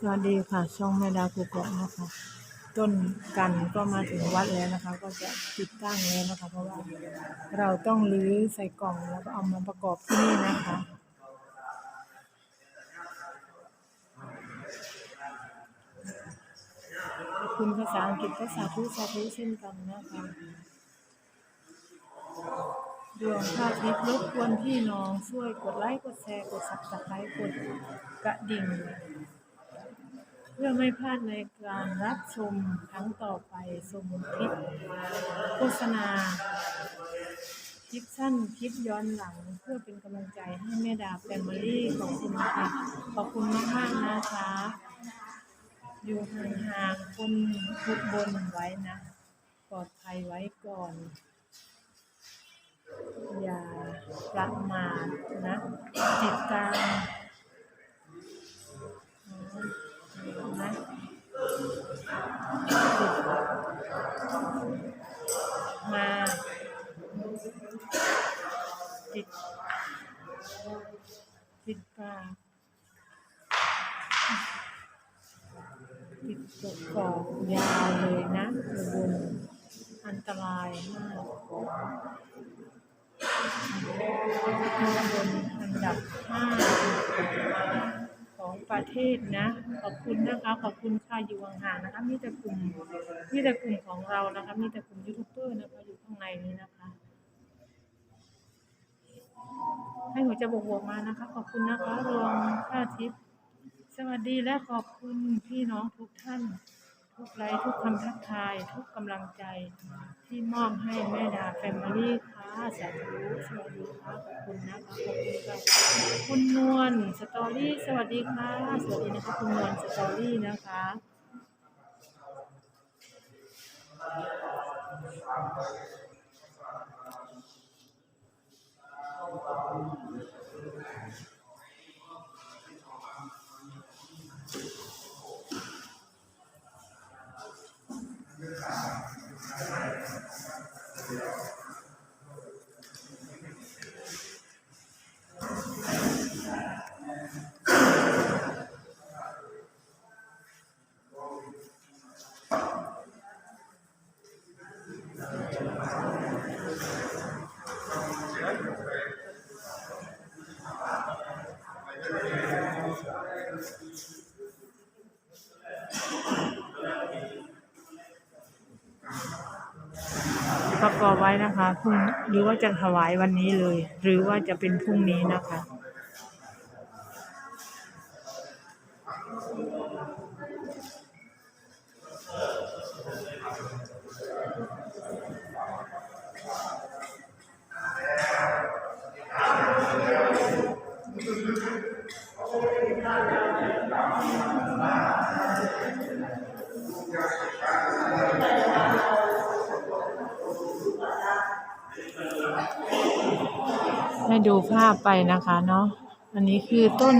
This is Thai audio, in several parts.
สวัสดีค่ะ ช่องแม่ดากุกะนะคะ ต้นกันก็มาถึงวัดแล้วนะคะ ก็จะติดตั้งแล้วนะคะ เพราะว่าเราต้องรื้อใส่กล่องแล้วก็เอามาประกอบที่นี่นะคะคุณภาษาอังกฤษก็สาธุสาธุเช่นกันนะคะดวงพาทิตย์รบกวนพี่น้องช่วยกดไลค์กดแชร์กดซับสไครต์กดกระดิ่ง พื่อไม่พลาดในการรับชมครั้งต่อไปชมคลิปโฆษณา คลิปสั้นคลิปย้อนหลัง เพื่อเป็นกำลังใจให้แม่ดาแฟมิลี่ขอบคุณค่ะขอบคุณมากๆนะคะ อยู่ห่างๆคนทุกบนไว้นะปลอดภัยไว้ก่อน อย่าประมาทนะติดตาม ติดปากติดกกอบยาวเลยนะอยู่บนอันตรายมากบนอันดับห้าของประเทศนะ ขอบคุณนะคะ ขอบคุณค่ะอยู่ห่างๆนะคะ มีแต่กลุ่มมีแต่กลุ่มของเรานะคะ มีแต่กลุ่มยูทูบเบอร์นะคะ อยู่ข้างในนี้นะคะ ให้หัวใจบวกๆมานะคะ ขอบคุณนะคะรวมค่าทิพย์สวัสดีและขอบคุณพี่น้องทุกท่าน ทุกไลค์ทุกคำทักทาย ทุกกำลังใจที่มอบให้แม่ดาแฟมิลี่ค่ะสาธุสวัสดีค่ะขอบคุณนะคะขอบคุณค่ะคุณนวลสตอรี่สวัสดีค่ะสวัสดีนะคะคุณนวลสตอรี่นะคะ กอไว้นะคะพรุ่งหรือว่าจะถวายวันนี้เลย หรือว่าจะเป็นพรุ่งนี้นะคะ ให้ดูภาพไปนะคะเนาะอันนี้คือต้น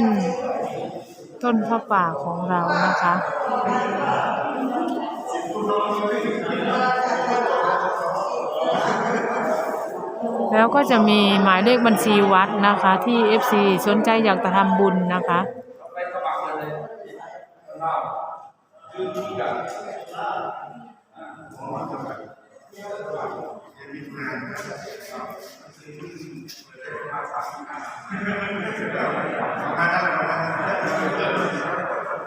ต้นพระป่าของเรานะคะแล้วก็จะมีหมายเลขบัญชีวัดนะคะ ที่ FC สนใจอยากจะทำบุญนะคะ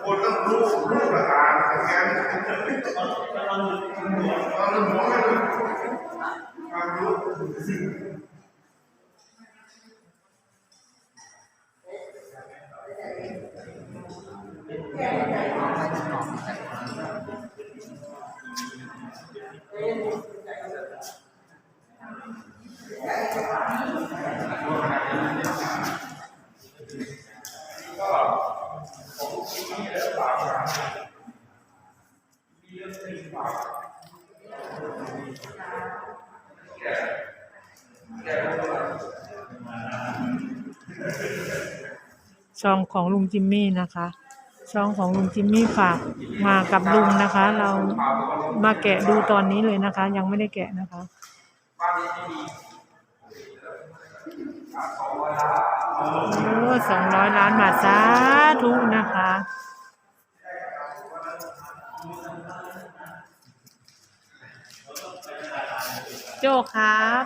คนต้องรู้รู้ประการแต่แกไม่ได้เราเรื่องหัวไม่รู้ความรู้ซองของลุงจิมมี่นะคะซองของลุงจิมมี่ฝากมากับลุงนะคะ เรามาแกะดูตอนนี้เลยนะคะ ยังไม่ได้แกะนะคะ โอ้สองร้อยล้านบาทสาธุนะคะ โจครับ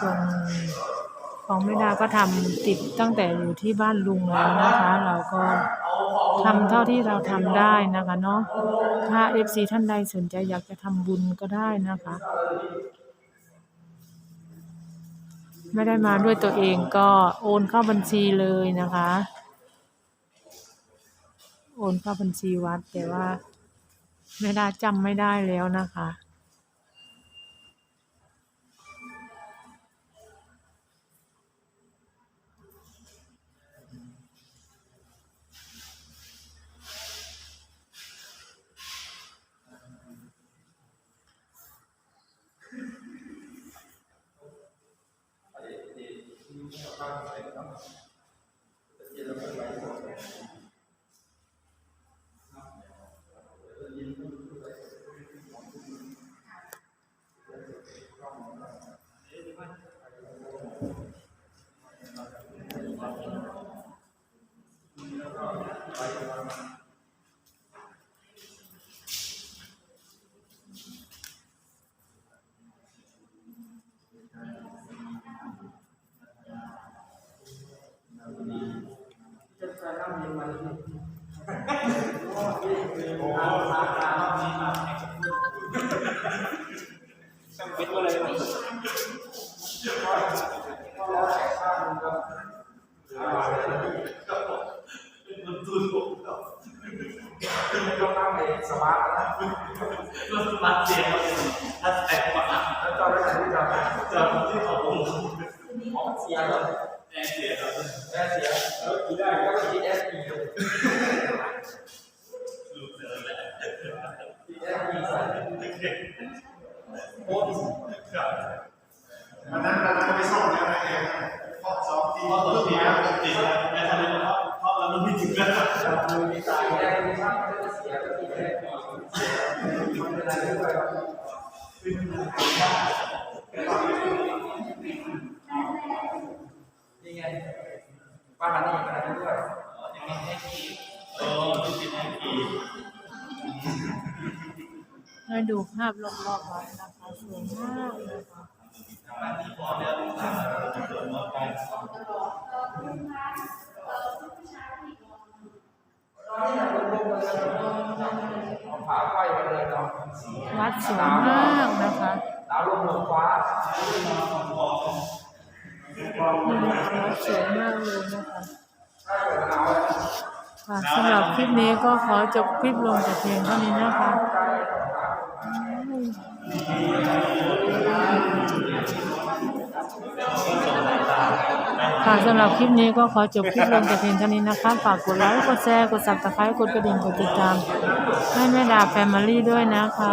ส่วนของแม่ดาก็ทำติดตั้งแต่อยู่ที่บ้านลุงแล้วนะคะ เราก็ทำเท่าที่เราทำได้นะคะเนาะถ้า FC ท่านใดสนใจอยากจะทำบุญก็ได้นะคะ ไม่ได้มาด้วยตัวเองก็โอนเข้าบัญชีเลยนะคะ โอนเข้าบัญชีวัดแต่ว่าแม่ไดาจำไม่ได้แล้วนะคะ วันนั้นเราจะไปส่งแล้วนะเองเพราะสองทีเพราะตัวทีนะติดแล้วไม่ทันเลยเพราะเพราะเราไม่ถึงแล้วนี่ไงป้าฮันนี่มาแล้วด้วยโอ้ที่ติดให้ทีให้ดูภาพรอบๆวัดนะคะสวยมากเลยค่ะ วัดสวยมากนะคะดาวลมลมฟ้าวัดสวยมากเลยนะคะค่ะสำหรับคลิปนี้ก็ขอจบคลิปลงแต่เพียงเท่านี้นะคะ ค่ะสำหรับคลิปนี้ก็ขอจบคลิปลงแต่เพียงเท่านี้นะคะ ฝากกดไลค์กดแชร์กดซับสไครต์กดกระดิ่งกดติดตามให้แม่ดาแฟมิลี่ด้วยนะคะ